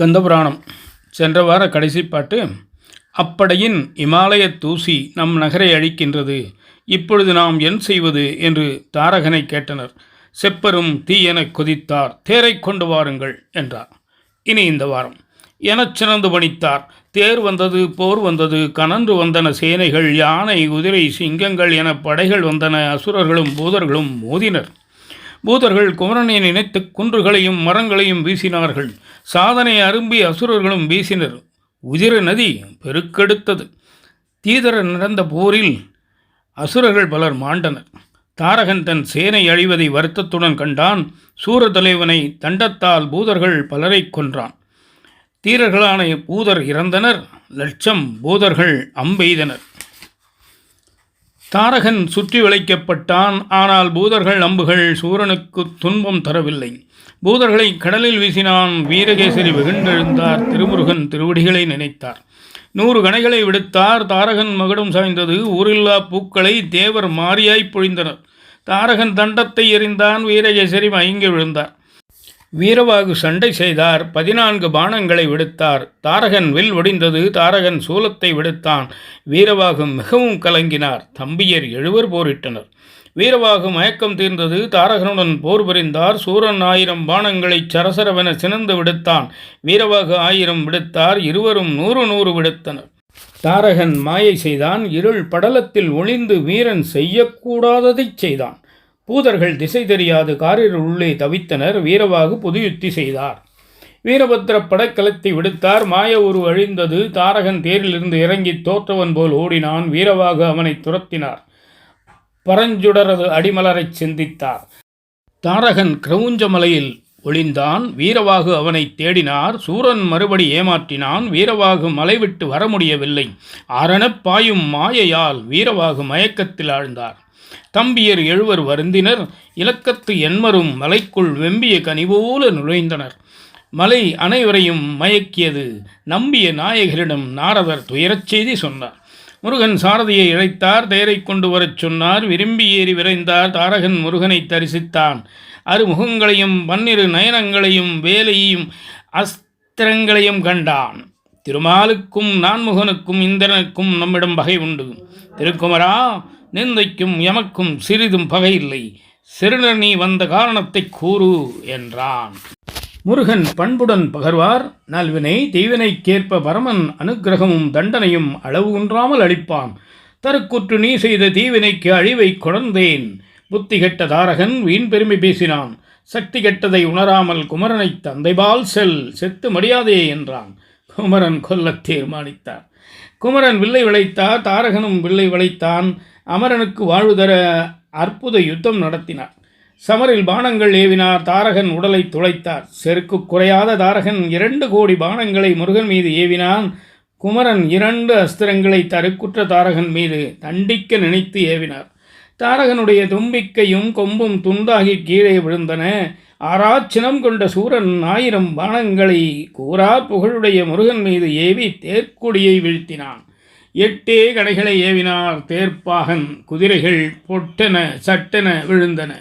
கந்தபுராணம். சென்ற வார கடைசி பாட்டு அப்படையின் இமாலய தூசி நம் நகரை அழிக்கின்றது. இப்பொழுது நாம் என் செய்வது? என்று தாரகனை கேட்டனர். செப்பரும் தீயெனக் கொதித்தார். தேரை கொண்டு வாருங்கள் என்றார். இனி இந்த வாரம். எனச் சிறந்து பணித்தார். தேர் வந்தது போர் வந்தது கனன்று வந்தன சேனைகள் யானை குதிரை சிங்கங்கள் என படைகள் வந்தன. அசுரர்களும் பூதர்களும் மோதினர். பூதர்கள் குமரனை நினைத்து குன்றுகளையும் மரங்களையும் வீசினார்கள். சாதனை அரும்பி அசுரர்களும் வீசினர். உதிர நதி பெருக்கெடுத்தது. தீதர நடந்த போரில் அசுரர்கள் பலர் மாண்டனர். தாரகன் தன் சேனை அழிவதை வருத்தத்துடன் கண்டான். சூரதலைவனை தண்டத்தால் பூதர்கள் பலரைக் கொன்றான். தீரர்களான பூதர் இறந்தனர். லட்சம் பூதர்கள் அம்பெய்தனர். தாரகன் சுற்றி வளைக்கப்பட்டான். ஆனால் பூதர்கள் அம்புகள் சூரனுக்கு துன்பம் தரவில்லை. பூதர்களை கடலில் வீசினான். வீரகேசரி வெகுண்டெழுந்தார். திருமுருகன் திருவடிகளை நினைத்தார். நூறு கணைகளை விடுத்தார். தாரகன் மகுடம் சாய்ந்தது. ஊரில்லா பூக்களை தேவர் மாறியாய் பொழிந்தனர். தாரகன் தண்டத்தை எறிந்தான். வீரகேசரி மயங்கி விழுந்தார். வீரவாகு சண்டை செய்தார். பதினான்கு பானங்களை விடுத்தார். தாரகன் வில் ஒடிந்தது. தாரகன் சூலத்தை விடுத்தான். வீரவாகு மிகவும் கலங்கினார். தம்பியர் எழுவர் போரிட்டனர். வீரவாகு மயக்கம் தீர்ந்தது. தாரகனுடன் போர் புரிந்தார். சூரன் ஆயிரம் பானங்களை சரசரவென சினந்து விடுத்தான். வீரவாகு ஆயிரம் விடுத்தார். இருவரும் நூறு நூறு விடுத்தனர். தாரகன் மாயை செய்தான். இருள் படலத்தில் ஒளிந்து வீரன் செய்யக்கூடாததைச் செய்தான். பூதர்கள் திசை தெரியாது காரில் உள்ளே தவித்தனர். வீரவாகு புது யுத்தி செய்தார். வீரபத்திர படக்கலத்தை விடுத்தார். மாய உரு அழிந்தது. தாரகன் தேரிலிருந்து இறங்கி தோற்றவன் போல் ஓடினான். வீரவாகு அவனை துரத்தினார். பரஞ்சுடரது அடிமலரைச் சிந்தித்தார். தாரகன் கிரவுஞ்சமலையில் ஒளிந்தான் வீரவாகு அவனை தேடினார். சூரன் மறுபடி ஏமாற்றினான். வீரவாகு மலை விட்டு வர முடியவில்லை. அரணப் பாயும் மாயையால் வீரவாகு மயக்கத்தில் ஆழ்ந்தார். தம்பியர் எழுவர் வருந்தினர். இலக்கத்து எண்மரும் மலைக்குள் வெம்பிய கனிபோல நுழைந்தனர். மலை அனைவரையும் மயக்கியது நம்பிய நாயகரிடம் நாரதர் துயரச் செய்தி சொன்னார். முருகன் சாரதியை இழைத்தார். தேரை கொண்டு வரச் சொன்னார். விரும்பி ஏறி விரைந்தார். தாரகன் முருகனை தரிசித்தான். அருமுகங்களையும் பன்னிரு நயனங்களையும் வேலையையும் அஸ்திரங்களையும் கண்டான். திருமாலுக்கும் நான்முகனுக்கும் இந்திரனுக்கும் நம்மிடம் பகை உண்டு. திருக்குமரா நிந்தைக்கும் எமக்கும் சிறிதும் பகையில்லை சிறுநர் நீ வந்த காரணத்தை கூறு என்றான். முருகன் பண்புடன் பகர்வார் நல்வினை தீவினைக்கேற்ப பரமன் அனுக்கிரகமும் தண்டனையும் அளவு குன்றாமல் அளிப்பான். தருக்குற்று நீ செய்த தீவினைக்கு அழிவை கொடந்தேன் புத்தி கெட்ட தாரகன் வீண் பெருமை பேசினான். சக்தி கெட்டதை உணராமல் குமரனை தந்தைபால் செல் செத்து மடியாதே என்றான். குமரன் கொல்லத் தீர்மானித்தார். குமரன் வில்லை விளைத்தார் தாரகனும் வில்லை விளைத்தான். அமரனுக்கு வாழ்வு தர அற்புத யுத்தம் நடத்தினார். சமரில் பானங்கள் ஏவினார் தாரகன் உடலை துளைத்தார். செருக்கு குறையாத தாரகன் இரண்டு கோடி பானங்களை முருகன் மீது ஏவினான். குமரன் இரண்டு அஸ்திரங்களை தருக்குற்ற தாரகன் மீது தண்டிக்க நினைத்து ஏவினார். தாரகனுடைய தும்பிக்கையும் கொம்பும் துண்டாகி கீழே விழுந்தன. ஆராச்சினம் கொண்ட சூரன் ஆயிரம் பானங்களை கூறா புகழுடைய முருகன் மீது ஏவி தேர்க்குடியை வீழ்த்தினான். எட்டே கடைகளை ஏவினார் தேர்ப்பாகன் குதிரைகள் பொட்டென சட்டென விழுந்தன.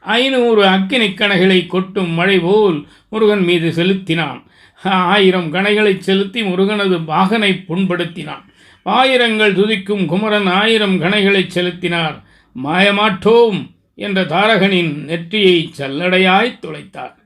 ஐநூறு அக்கினிக் கணைகளை கொட்டும் மழை போல் முருகன் மீது செலுத்தினான். ஆயிரம் கணைகளை செலுத்தி முருகனது பாகனை புண்படுத்தினான். ஆயிரங்கள் துதிக்கும் குமரன் ஆயிரம் கணைகளை செலுத்தினார். மாயமாட்டோம் என்ற தாரகனின் நெற்றியை சல்லடையாய் துளைத்தார்.